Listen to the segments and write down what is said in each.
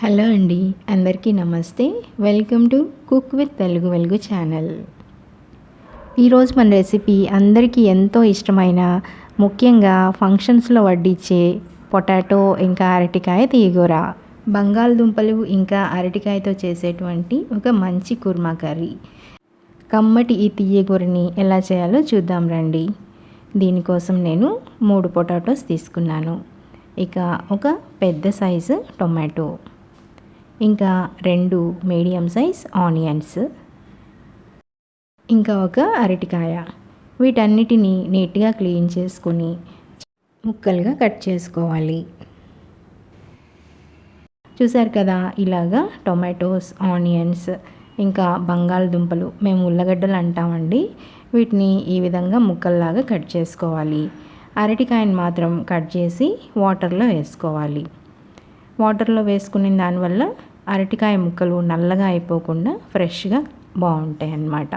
Hello అండి అందరికీ నమస్తే. Welcome to cook with Telugu Velugu channel. ఈరోజు మన రెసిపీ అందరికీ ఎంతో ఇష్టమైన ముఖ్యంగా ఫంక్షన్స్లో వడ్డించే పొటాటో ఇంకా అరటికాయ తీగూర. బంగాళదుంపలు ఇంకా అరటికాయతో చేసేటువంటి ఒక మంచి కుర్మా కర్రీ. కమ్మటి ఈ తీయగూరని ఎలా చేయాలో చూద్దాం రండి. దీనికోసం నేను మూడు పొటాటోస్ తీసుకున్నాను. ఇక ఒక పెద్ద సైజు టొమాటో. ఇంకా రెండు మీడియం సైజ్ ఆనియన్స్ ఇంకా ఒక అరటికాయ. వీటన్నిటిని నీట్గా క్లీన్ చేసుకుని ముక్కలుగా కట్ చేసుకోవాలి. చూసారు కదా ఇలాగా టొమాటోస్ ఆనియన్స్ ఇంకా బంగాళదుంపలు మేము ఉల్లగడ్డలు అంటామండి. వీటిని ఈ విధంగా ముక్కల్లాగా కట్ చేసుకోవాలి. అరటికాయని మాత్రం కట్ చేసి వాటర్లో వేసుకోవాలి. వాటర్లో వేసుకునే దానివల్ల అరటికాయ ముక్కలు నల్లగా అయిపోకుండా ఫ్రెష్గా బాగుంటాయి అన్నమాట.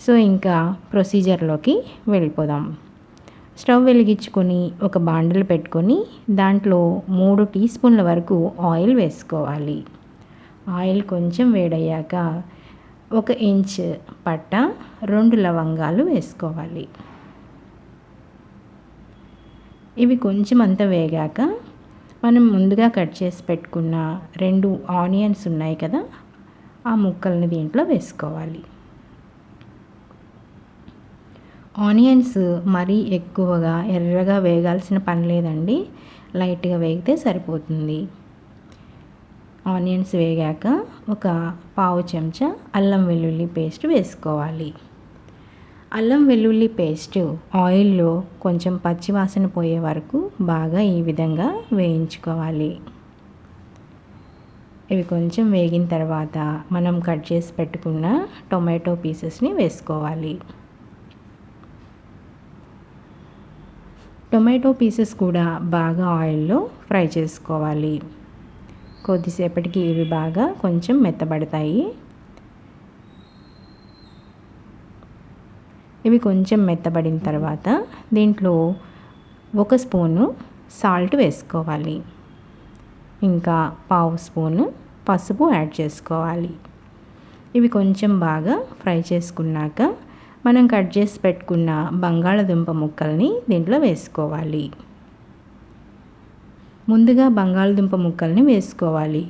సో ఇంకా ప్రొసీజర్లోకి వెళ్ళిపోదాం. స్టవ్ వెలిగించుకొని ఒక బాండలు పెట్టుకొని దాంట్లో మూడు టీ స్పూన్ల వరకు ఆయిల్ వేసుకోవాలి. ఆయిల్ కొంచెం వేడయ్యాక ఒక ఇంచ్ పట్ట రెండు లవంగాలు వేసుకోవాలి. ఇవి కొంచెం అంత వేగాక మనం ముందుగా కట్ చేసి పెట్టుకున్న రెండు ఆనియన్స్ ఉన్నాయి కదా ఆ ముక్కల్ని దీంట్లో వేసుకోవాలి. ఆనియన్స్ మరీ ఎక్కువగా ఎర్రగా వేగాల్సిన పని లేదండి లైట్గా వేగితే సరిపోతుంది. ఆనియన్స్ వేగాక ఒక పావు చెంచా అల్లం వెల్లుల్లి పేస్ట్ వేసుకోవాలి. అల్లం వెల్లుల్లి పేస్ట్ ఆయిల్లో కొంచెం పచ్చివాసన పోయే వరకు బాగా ఈ విధంగా వేయించుకోవాలి. ఇవి కొంచెం వేగిన తర్వాత మనం కట్ చేసి పెట్టుకున్న టొమాటో పీసెస్ని వేసుకోవాలి. టొమాటో పీసెస్ కూడా బాగా ఆయిల్లో ఫ్రై చేసుకోవాలి. కొద్దిసేపటికి ఇవి బాగా కొంచెం మెత్తబడతాయి. ఇవి కొంచెం మెత్తబడిన తర్వాత దీంట్లో ఒక స్పూను సాల్ట్ వేసుకోవాలి. ఇంకా పావు స్పూను పసుపు యాడ్ చేసుకోవాలి. ఇవి కొంచెం బాగా ఫ్రై చేసుకున్నాక మనం కట్ చేసి పెట్టుకున్న బంగాళదుంప ముక్కల్ని దీంట్లో వేసుకోవాలి. ముందుగా బంగాళదుంప ముక్కల్ని వేసుకోవాలి.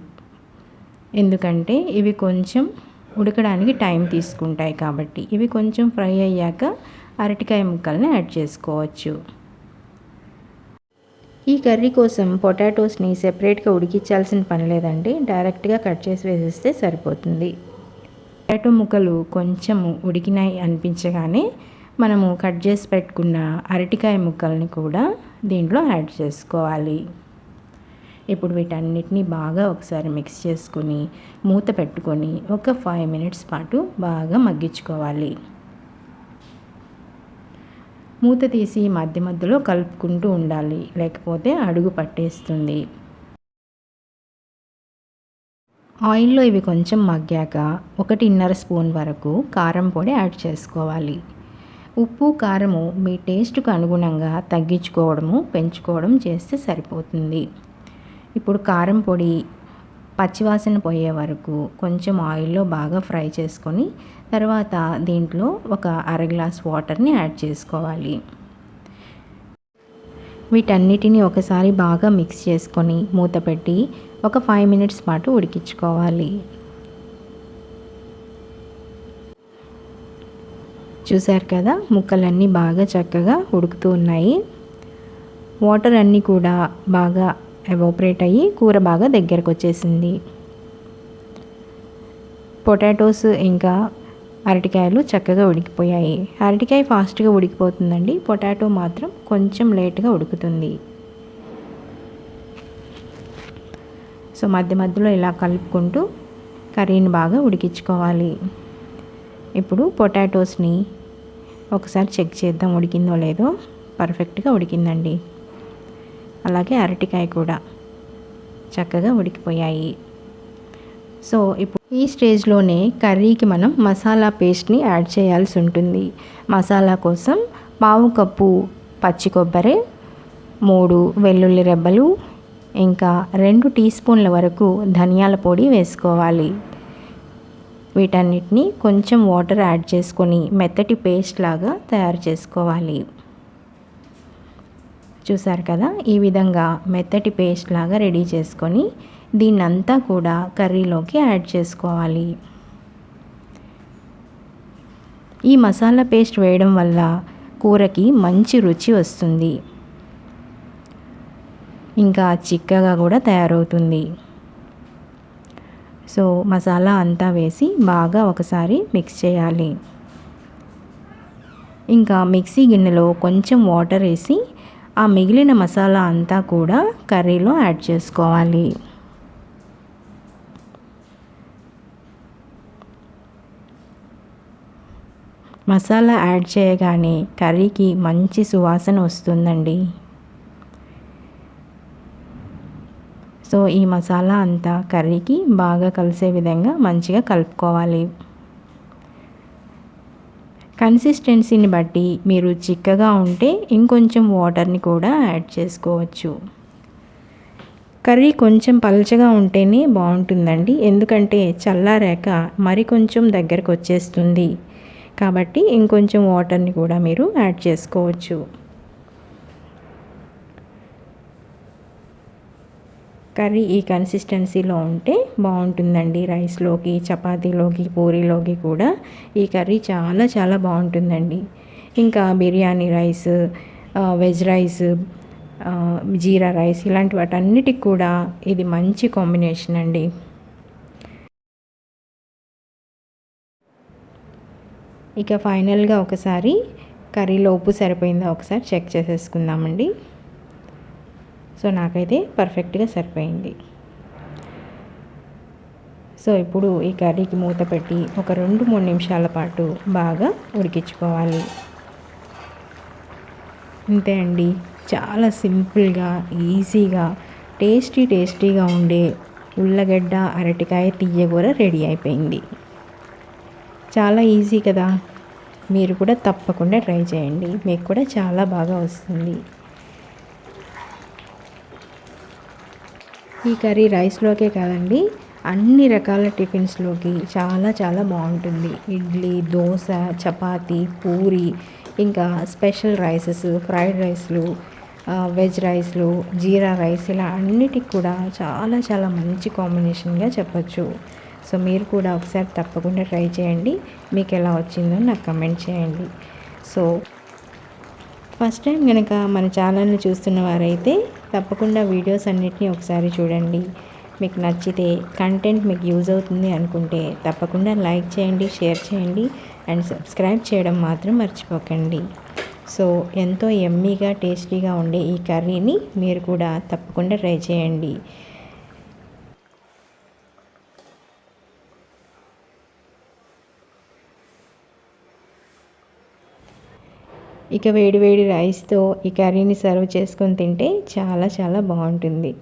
ఎందుకంటే ఇవి కొంచెం ఉడకడానికి టైం తీసుకుంటాయి కాబట్టి ఇవి కొంచెం ఫ్రై అయ్యాక అరటికాయ ముక్కల్ని యాడ్ చేసుకోవచ్చు. ఈ కర్రీ కోసం పొటాటోస్ని సెపరేట్గా ఉడికించాల్సిన పని లేదండి. డైరెక్ట్గా కట్ చేసి వేసేస్తే సరిపోతుంది. పొటాటో ముక్కలు కొంచెం ఉడికినాయి అనిపించగానే మనము కట్ చేసి పెట్టుకున్న అరటికాయ ముక్కల్ని కూడా దీంట్లో యాడ్ చేసుకోవాలి. ఇప్పుడు వీటన్నిటిని బాగా ఒకసారి మిక్స్ చేసుకొని మూత పెట్టుకొని ఒక ఫైవ్ మినిట్స్ పాటు బాగా మగ్గించుకోవాలి. మూత తీసి మధ్య మధ్యలో కలుపుకుంటూ ఉండాలి లేకపోతే అడుగు పట్టేస్తుంది. ఆయిల్లో ఇవి కొంచెం మగ్గాక ఒకటిన్నర స్పూన్ వరకు కారం పొడి యాడ్ చేసుకోవాలి. ఉప్పు కారము మీ టేస్ట్కు అనుగుణంగా తగ్గించుకోవడము పెంచుకోవడం చేస్తే సరిపోతుంది. ఇప్పుడు కారం పొడి పచ్చివాసన పోయే వరకు కొంచెం ఆయిల్లో బాగా ఫ్రై చేసుకొని తర్వాత దీంట్లో ఒక అర గ్లాస్ వాటర్ని యాడ్ చేసుకోవాలి. వీటన్నిటిని ఒకసారి బాగా మిక్స్ చేసుకొని మూత పెట్టి ఒక ఫైవ్ మినిట్స్ పాటు ఉడికించుకోవాలి. చూశారు కదా ముక్కలన్నీ బాగా చక్కగా ఉడుకుతూ ఉన్నాయి. వాటర్ అన్నీ కూడా బాగా ఎవాపరేట్ అయ్యి కూర బాగా దగ్గరకు వచ్చేసింది. పొటాటోస్ ఇంకా అరటికాయలు చక్కగా ఉడికిపోయాయి. అరటికాయ ఫాస్ట్గా ఉడికిపోతుందండి. పొటాటో మాత్రం కొంచెం లేట్గా ఉడుకుతుంది. సో మధ్య మధ్యలో ఇలా కలుపుకుంటూ కర్రీని బాగా ఉడికించుకోవాలి. ఇప్పుడు పొటాటోస్ని ఒకసారి చెక్ చేద్దాం ఉడికిందో లేదో. పర్ఫెక్ట్గా ఉడికిందండి. అలాగే అరటికాయ కూడా చక్కగా ఉడికిపోయాయి. సో ఇప్పుడు ఈ స్టేజ్లోనే కర్రీకి మనం మసాలా పేస్ట్ని యాడ్ చేయాల్సి ఉంటుంది. మసాలా కోసం పావు కప్పు పచ్చి కొబ్బరి మూడు వెల్లుల్లి రెబ్బలు ఇంకా రెండు టీ స్పూన్ల వరకు ధనియాల పొడి వేసుకోవాలి. వీటన్నిటిని కొంచెం వాటర్ యాడ్ చేసుకొని మెత్తటి పేస్ట్ లాగా తయారు చేసుకోవాలి. చూసారు కదా? ఈ విధంగా మెత్తటి పేస్ట్ లాగా రెడీ చేసుకొని దీన్నంతా కూడా కర్రీలోకి యాడ్ చేసుకోవాలి. ఈ మసాలా పేస్ట్ వేయడం వల్ల కూరకి మంచి రుచి వస్తుంది. ఇంకా చిక్కగా కూడా తయారవుతుంది. సో మసాలా అంతా వేసి బాగా ఒకసారి మిక్స్ చేయాలి. ఇంకా మిక్సీ గిన్నెలో కొంచెం వాటర్ వేసి ఆ మిగిలిన మసాలా అంతా కూడా కర్రీలో యాడ్ చేసుకోవాలి. మసాలా యాడ్ చేయగానే కర్రీకి మంచి సువాసన వస్తుందండి. సో ఈ మసాలా అంతా కర్రీకి బాగా కలిసే విధంగా మంచిగా కలుపుకోవాలి. కన్సిస్టెన్సీని బట్టి మీరు చిక్కగా ఉంటే ఇంకొంచెం వాటర్ని కూడా యాడ్ చేసుకోవచ్చు. కర్రీ కొంచెం పలచగా ఉంటేనే బాగుంటుందండి. ఎందుకంటే చల్లారాక మరి కొంచెం దగ్గరకు వచ్చేస్తుంది కాబట్టి ఇంకొంచెం వాటర్ని కూడా మీరు యాడ్ చేసుకోవచ్చు. కర్రీ ఈ కన్సిస్టెన్సీలో ఉంటే బాగుంటుందండి. రైస్లోకి చపాతీలోకి పూరీలోకి కూడా ఈ కర్రీ చాలా చాలా బాగుంటుందండి. ఇంకా biryani rice veg rice jeera rice ఇలాంటి వాటన్నిటికి కూడా ఇది మంచి కాంబినేషన్ అండి. ఇక ఫైనల్గా ఒకసారి కర్రీలో ఉప్పు సరిపోయిందా ఒకసారి చెక్ చేసేసుకుందామండి. సో నాకైతే పర్ఫెక్ట్గా సరిపోయింది. సో ఇప్పుడు ఈ కర్రీకి మూత పెట్టి ఒక రెండు మూడు నిమిషాల పాటు బాగా ఉడికించుకోవాలి. అంతే అండి. చాలా సింపుల్గా ఈజీగా టేస్టీ టేస్టీగా ఉండే ఉల్లగడ్డ అరటికాయ తీయగూర రెడీ అయిపోయింది. చాలా ఈజీ కదా. మీరు కూడా తప్పకుండా ట్రై చేయండి. మీకు కూడా చాలా బాగా వస్తుంది. ఈ కర్రీ రైస్లోకే కాదండి అన్ని రకాల టిఫిన్స్లోకి చాలా చాలా బాగుంటుంది. ఇడ్లీ దోశ చపాతి పూరి ఇంకా స్పెషల్ రైసెస్ ఫ్రైడ్ రైస్లు వెజ్ రైస్లు జీరా రైస్ ఇలా అన్నిటికి కూడా చాలా చాలా మంచి కాంబినేషన్గా చెప్పచ్చు. సో మీరు కూడా ఒకసారి తప్పకుండా ట్రై చేయండి. మీకు ఎలా వచ్చిందో నాకు కమెంట్ చేయండి. సో ఫస్ట్ టైం కనుక మన ఛానల్ని చూస్తున్న వారైతే తప్పకుండా వీడియోస్ అన్నిటినీ ఒకసారి చూడండి. మీకు నచ్చితే కంటెంట్ మీకు యూజ్ అవుతుంది అనుకుంటే తప్పకుండా లైక్ చేయండి షేర్ చేయండి అండ్ సబ్స్క్రైబ్ చేయడం మాత్రం మర్చిపోకండి. సో ఎంతో ఎమ్మీగా టేస్టీగా ఉండే ఈ కర్రీని మీరు కూడా తప్పకుండా ట్రై చేయండి. ఇక వేడి వేడి రైస్తో ఈ కర్రీని సర్వ్ చేసుకొని తింటే చాలా చాలా బాగుంటుంది.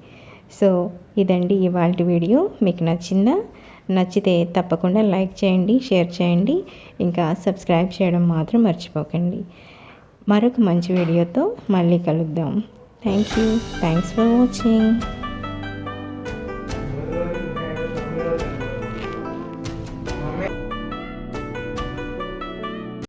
సో ఇదండి ఇవాళ వీడియో. మీకు నచ్చిందా? నచ్చితే తప్పకుండా లైక్ చేయండి షేర్ చేయండి. ఇంకా సబ్స్క్రైబ్ చేయడం మాత్రం మర్చిపోకండి. మరొక మంచి వీడియోతో మళ్ళీ కలుద్దాం. Thank you. Thanks for watching.